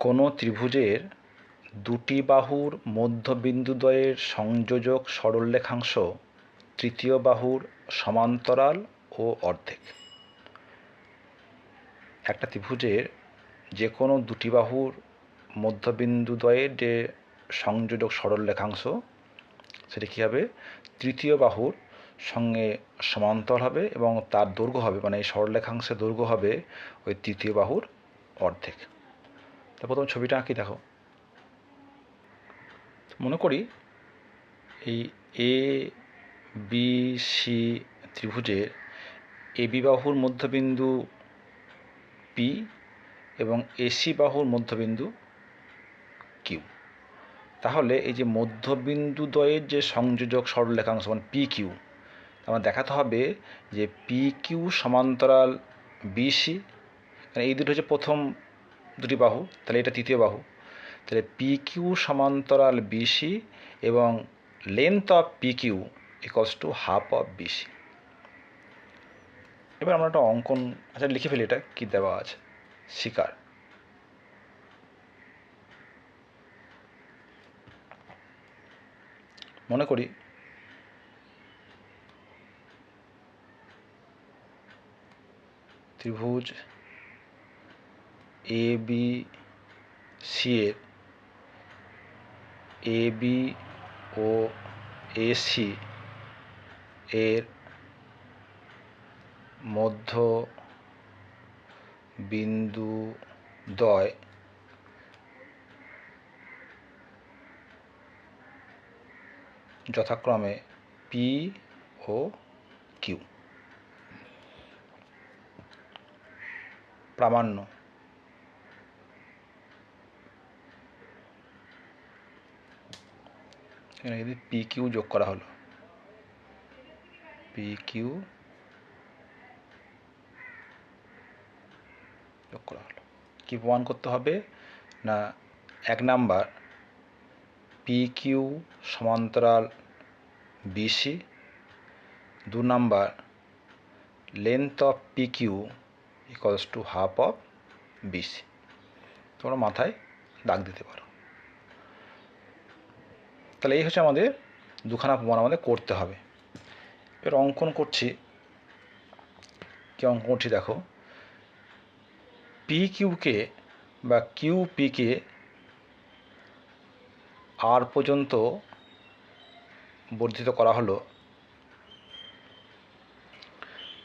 কোনো ত্রিভুজের দুটি বাহুর মধ্যবিন্দুদ্বয়ের সংযোজক সরলরেখাংশ তৃতীয় বাহুর সমান্তরাল ও অর্ধেক। একটা ত্রিভুজের যে কোনো দুটি বাহুর মধ্যবিন্দুদ্বয়ের যে সংযোজক সরলরেখাংশ, সেটা কী হবে? তৃতীয় বাহুর সঙ্গে সমান্তরাল হবে এবং তার দৈর্ঘ্য হবে মানে এই সরলরেখাংশের দৈর্ঘ্য হবে ওই তৃতীয় বাহুর অর্ধেক। তো প্রথম ছবিটা আঁকি, দেখো। মনে করি এই এ বি সি ত্রিভুজের এ বি বাহুর মধ্যবিন্দু পি এবং এসি বাহুর মধ্যবিন্দু কিউ তাহলে এই যে মধ্যবিন্দু দ্বয়ের যে সংযোজক সরলরেখাংশ মানে পি কিউ আমার দেখাতে হবে যে পি কিউ সমান্তরাল বিসি মানে এই দুটো হচ্ছে প্রথম দুটি বাহু, তাহলে এটা তৃতীয় বাহু। তাহলে পি কিউ সমান্তরাল বিসি এবং length of P Q equals to half of BC এবার আমরা একটা অঙ্কন আচ্ছা লিখে ফেলি এটা, কী দেওয়া আছে? শিকার। মনে করি। ত্রিভুজ এ বি সি এর এ বি ও এসি এর মধ্য বিন্দু দ্বয় যথাক্রমে পি ও কিউ প্রামাণ্য। এখানে যদি পি কিউ যোগ করা হলো। পি কিউ যোগ করা হলো। কি প্রমাণ করতে হবে না এক নাম্বার পি কিউ সমান্তরাল বিসি দু number length of P Q equals to half of BC তোমরা মাথায় দাগ দিতে পারো। তাহলে এই হচ্ছে আমাদের দুখানা প্রমাণ আমাদের করতে হবে। এবার অঙ্কন করছি। কী অঙ্কন করছি দেখো। পি কিউকে বা কিউ পিকে আর পর্যন্ত বর্ধিত করা হলো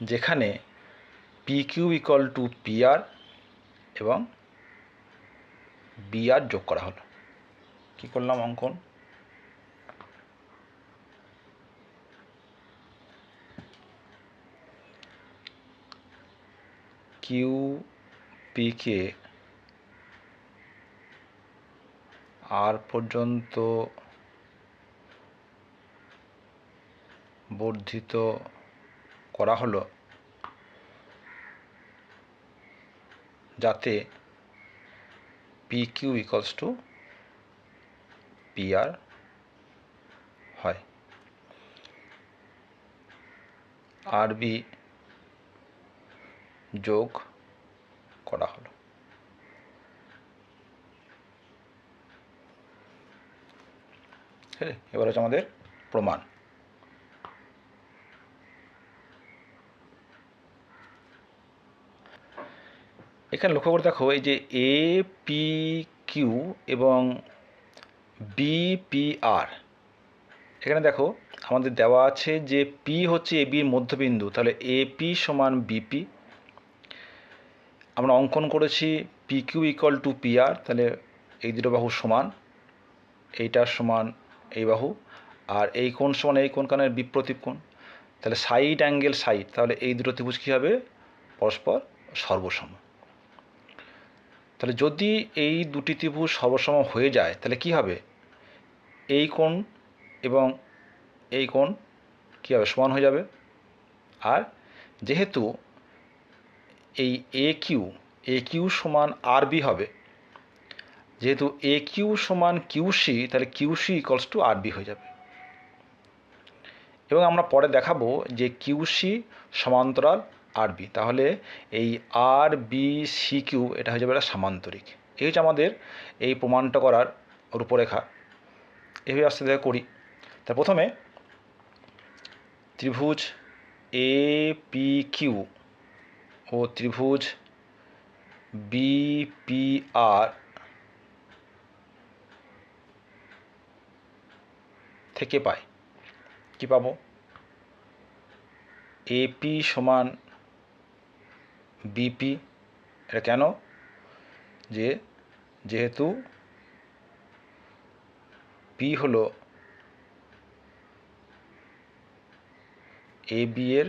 যেখানে P Q equal to P R এবং বি আর যোগ করা হলো। কী করলাম অঙ্কন? কিউ পিকে আর পর্যন্ত বর্ধিত করা হলো যাতে P Q equals to P R হয়। আর বি যোগ করা হলো। হ্যাঁ এবার হচ্ছে আমাদের প্রমাণ। এখানে লক্ষ্য করে দেখো, এই যে এ পি কিউ এবং বিপিআর এখানে দেখো আমাদের দেওয়া আছে যে পি হচ্ছে এ বির মধ্যবিন্দু, তাহলে এপি সমান বিপি আমরা অঙ্কন করেছি P Q equal to P R তাহলে এই দুটো বাহু সমান এইটার সমান এই বাহু, আর এই কোণ সমান এই কোণ কানের বিপ্রতীপ কোণ। তাহলে সাইড অ্যাঙ্গেল সাইড তাহলে এই দুটো ত্রিভুজ কী হবে? পরস্পর সর্বসম। তাহলে যদি এই দুটি ত্রিভুজ সর্বসম হয়ে যায়, তাহলে কি হবে? এই কোণ এবং এই কোণ কী হবে? সমান হয়ে যাবে। আর যেহেতু এই এ কিউ এ কিউ সমান আর বি হবে। যেহেতু এ কিউ সমান কিউসি তাহলে QC equals to R B হয়ে যাবে। এবং আমরা পরে দেখাবো যে কিউসি সমান্তরাল আর বি তাহলে এই আর বি সি কিউ এটা হয়ে যাবে একটা সামান্তরিক। এই হচ্ছে আমাদের এই প্রমাণটা করার রূপরেখা। এভাবে আস্তে আস্তে করি। তা প্রথমে ত্রিভুজ এ পি কিউ ও ত্রিভুজ বি পি আর থেকে পাই কি পাবো? এপি সমান বিপি এটা কেন? যে যেহেতু পি হলো এ বি এর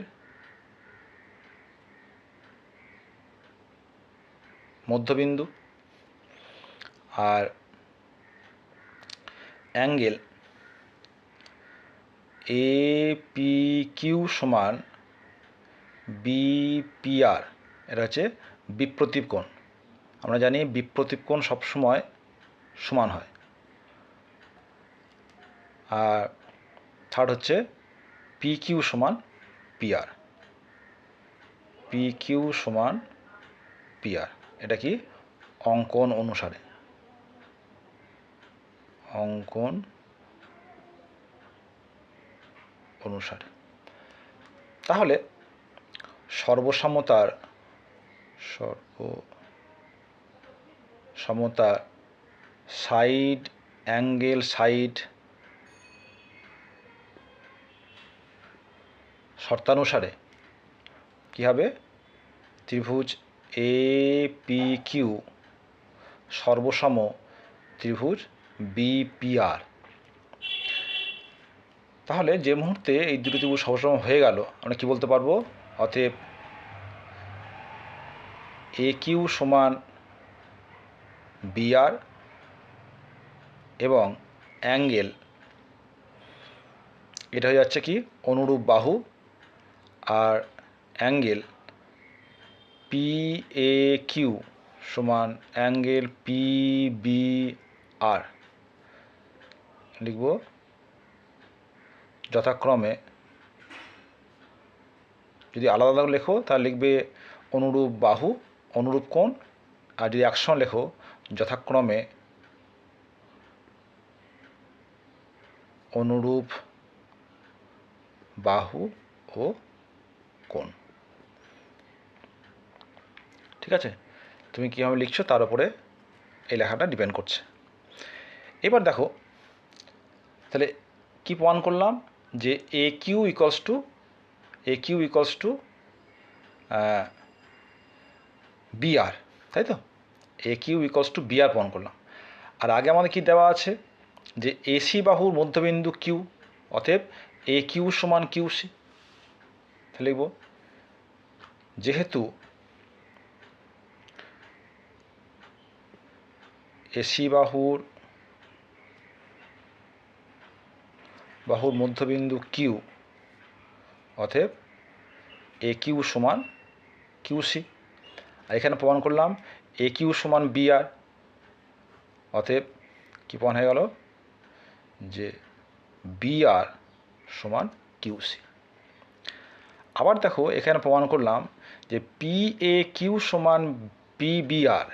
মধ্যবিন্দু আর অ্যাঙ্গেল এ পি কিউ সমান বিপিআর এটা হচ্ছে বিপ্রতীপ কোণ। আমরা জানি বিপ্রতীপ কোণ সবসময় সমান হয়। আর থার্ড হচ্ছে পি কিউ সমান পিআর পি কিউ সমান পিআর এটা কি? অঙ্কন অনুসারে। অঙ্কন অনুসারে। তাহলে সর্বসমতার সর্ব সমতা সাইড অ্যাঙ্গেল সাইড শর্তানুসারে কী হবে? ত্রিভুজ এ পি কিউ সর্বসম ত্রিভুজ বিপিআর তাহলে যে মুহূর্তে এই দুটি ত্রিভুজ সর্বসম হয়ে গেল, আমরা কি বলতে পারব? অতএব এ কিউ সমান বিআর এবং অ্যাঙ্গেল, এটা হয়ে যাচ্ছে কি? অনুরূপ বাহু আর অ্যাঙ্গেল পি এ কিউ সমান অ্যাঙ্গেল পি বি আর লিখব, যথাক্রমে যদি আলাদা আলাদা লেখো, তাহলে লিখবে অনুরূপ বাহু, অনুরূপ কোণ, আর যদি একসঙ্গে লেখো, যথাক্রমে অনুরূপ বাহু ও কোণ ঠিক আছে? তুমি কীভাবে লিখছো তার উপরে এই লেখাটা ডিপেন্ড করছে। এবার দেখো, তাহলে কি প্রমাণ করলাম যে A Q equals to A Q equals to BR তাই তো? A Q equals to BR প্রমাণ করলাম। আর আগে আমাদের কি দেওয়া আছে? যে এসি বাহুর মধ্যবিন্দু কিউ অতএব এ কিউ সমান কিউ সি তাহলে লিখব, যেহেতু এসি বাহুর বাহুর মধ্যবিন্দু কিউ অতএব এ কিউ সমান কিউ সি আর এখানে প্রমাণ করলাম এ কিউ সমান বি আর অতএব কী প্রমাণ হয়ে গেল? যে বি আর সমান কিউ সি আবার দেখো, এখানে প্রমাণ করলাম যে পি এ কিউ সমান P B R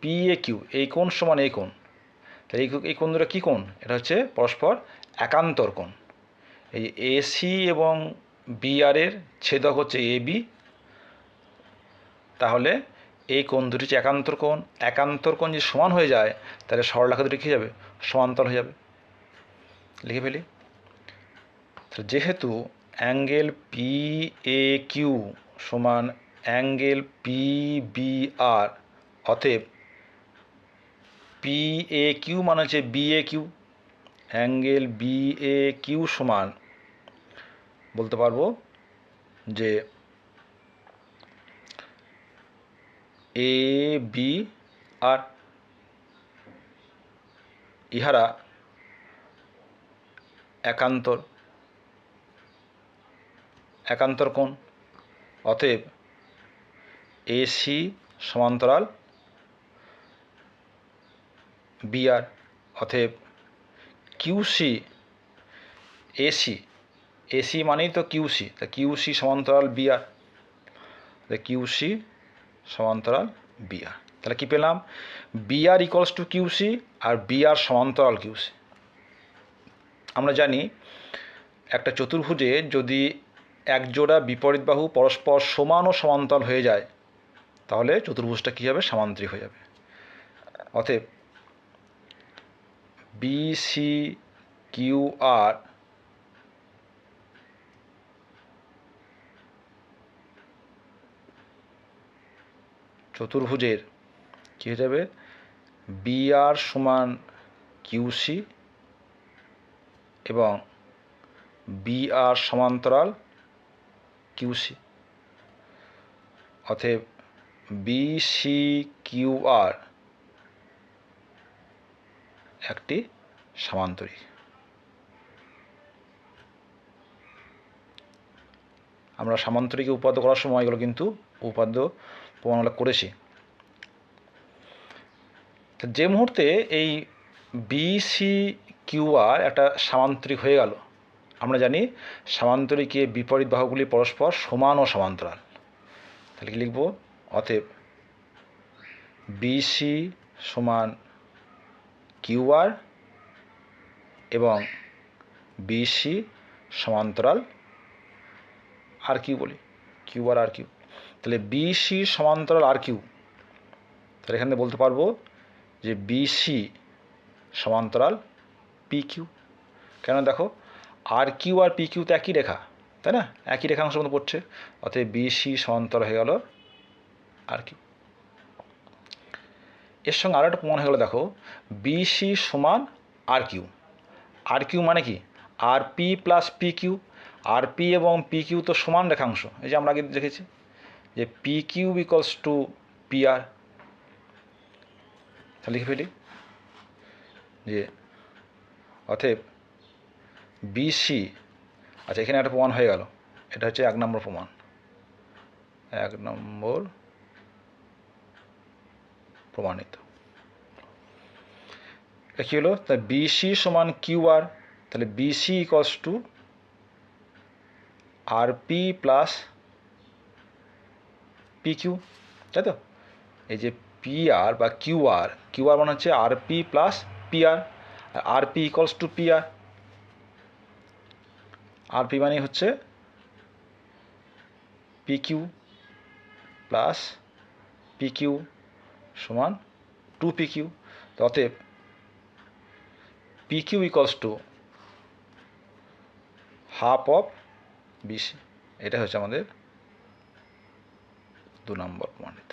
P A Q এই কোণ সমান এই কোণ। তাহলে এই এই কোণ দুটো কী কোণ? এটা হচ্ছে পরস্পর একান্তর কোণ। এই এসি এবং বিআরের ছেদক হচ্ছে এ বি তাহলে এই কোণ দুটি হচ্ছে একান্তর কোণ। একান্তর কোণ যদি সমান হয়ে যায়, তাহলে সরলরেখা দুটি কী যাবে? সমান্তর হয়ে যাবে। লিখে ফেলি। যেহেতু অ্যাঙ্গেল পি এ কিউ সমান অ্যাঙ্গেল পি বি আর অতএব পি এ কিউ মানে হচ্ছে B A Q angle B A Q সমান, বলতে পারব যে এ বি আর ইহারা একান্তর একান্তর কোণ, অতএব এসি সমান্তরাল বিআর অতএব কিউসি এসি এসি মানেই তো কিউসি তা কিউসি সমান্তরাল বিআর। কিউসি সমান্তরাল বিআর। তাহলে কি পেলাম? B R equals to QC R B R সমান্তরাল কিউসি আমরা জানি একটা চতুর্ভুজে যদি এক জোড়া বিপরীত বাহু পরস্পর সমান ও সমান্তরাল হয়ে যায়, তাহলে চতুর্ভুজটা কী হবে? সামান্তরিক হয়ে যাবে। অতএব বি সি কিউ আর চতুর্ভুজের কী হয়ে যাবে? বি আর সমান কিউসি এবং বি আর সমান্তরাল কিউসি অতএব বি সি কিউ আর একটি সামান্তরিক আমরা সামান্তরিকে উপাদ্য করার সময় এগুলো কিন্তু উপাদ্য প্রমাণমূলক করেছি। যে মুহূর্তে এই বিসি কিউআর একটা সামান্তরিক হয়ে গেল, আমরা জানি সামান্তরিকে বিপরীত বাহুগুলি পরস্পর সমান ও সমান্তরাল। তাহলে কি লিখব? অতএব বিসি সমান কিউআর এবং বিসি সমান্তরাল আর কিউ বলি, কিউ আর কিউ তাহলে বিসি সমান্তরাল আর কিউ তাহলে এখানে বলতে পারব যে বিসি সমান্তরাল পি কিউ কেন দেখো আর কিউ আর পি কিউ তো একই রেখা, তাই না? একই রেখাংশের মধ্যে পড়ছে, অতএব বিসি সমান্তরাল হয়ে গেল আর কিউ এর সঙ্গে আরও একটা প্রমাণ হয়ে গেলো, দেখো বিসি সমান আর কিউ আর কিউ মানে কি? R P plus P Q R P এবং পি কিউ তো সমান রেখাংশ। এই যে আমরা আগে দেখেছি যে P Q equals to P R তাহলে লিখে ফেলি যে, অতএব বিসি আচ্ছা এখানে একটা প্রমাণ হয়ে গেল। এটা হচ্ছে এক নম্বর প্রমাণ। এক নম্বর প্রমাণিত। এটা কী হলো তা বিসি সমান কিউ আর তাহলে BC equals to R P plus P Q তাই তো? এই যে পি আর বা কিউ আর কিউ আর মানে হচ্ছে R P plus P R R P equals to P R R P মানে হচ্ছে P Q plus P Q সমান টু পি কিউ অতএব P Q equals to half of BC এটা হচ্ছে আমাদের দু নম্বর প্রমাণিত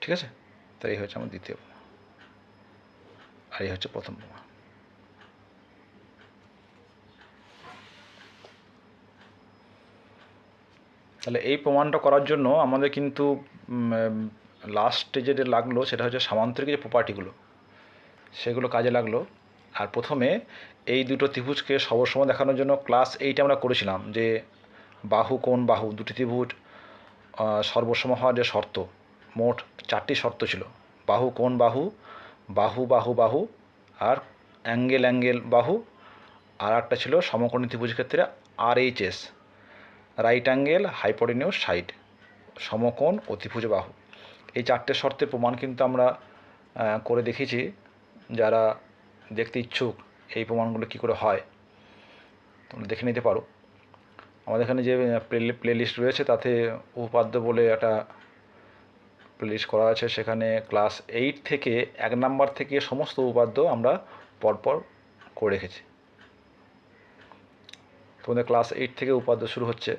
ঠিক আছে? তাই হচ্ছে আমার দ্বিতীয় আর এই হচ্ছে প্রথম প্রমাণ তাহলে এই প্রমাণটা করার জন্য আমাদের কিন্তু লাস্টে স্টেজে যে লাগল সেটা হচ্ছে সামান্তরিক যে প্রপার্টিগুলো সেগুলো কাজে লাগল। আর প্রথমে এই দুটো ত্রিভুজকে সবসম দেখানোর জন্য ক্লাস এইটে আমরা করেছিলাম যে বাহু কোন বাহু দুটি ত্রিভুজ সর্বসম হওয়ার যে শর্ত, মোট চারটি শর্ত ছিল। বাহু কোন বাহু বাহু বাহু বাহু, আর অ্যাঙ্গেল অ্যাঙ্গেল বাহু, আর একটা ছিল সমকোণী ত্রিভুজের ক্ষেত্রে R H S right angle hypotenuse side সমকোণ অতিভুজ বাহু এই চারটে শর্তের প্রমাণ কিন্তু আমরা করে দেখেছি। যারা দেখতে ইচ্ছুক, এই প্রমাণগুলো কী করে হয়, তোমরা দেখে নিতে পারো। আমাদের এখানে যে প্লে লিস্ট রয়েছে, তাতে উপাদ্য বলে একটা প্লে লিস্ট করা আছে। সেখানে ক্লাস এইট থেকে এক নাম্বার থেকে সমস্ত উপাদ্য আমরা পরপর করে রেখেছি। তোমাদের ক্লাস এইট থেকে উপাদ্য শুরু হচ্ছে।